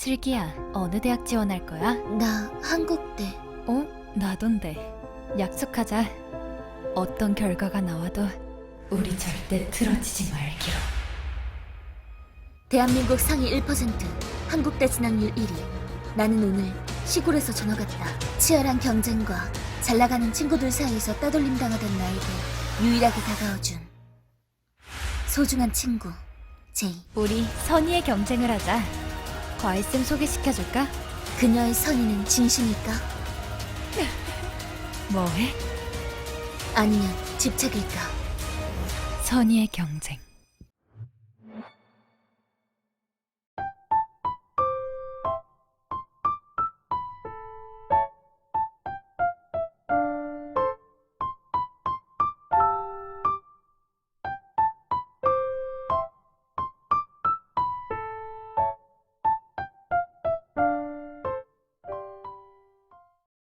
슬기야, 어느 대학 지원할 거야? 나 한국대. 어? 나던데. 약속하자. 어떤 결과가 나와도 우리 절대 틀어지지 말기로. 대한민국 상위 1%, 한국대 진학률 1위. 나는 오늘 시골에서 전화 갔다. 치열한 경쟁과 잘 나가는 친구들 사이에서 따돌림 당하던 나에게 유일하게 다가와준 소중한 친구 제이. 우리 선의의 경쟁을 하자. 과일쌤 소개시켜줄까? 그녀의 선의는 진심일까? 뭐해? 아니면 집착일까? 선의의 경쟁.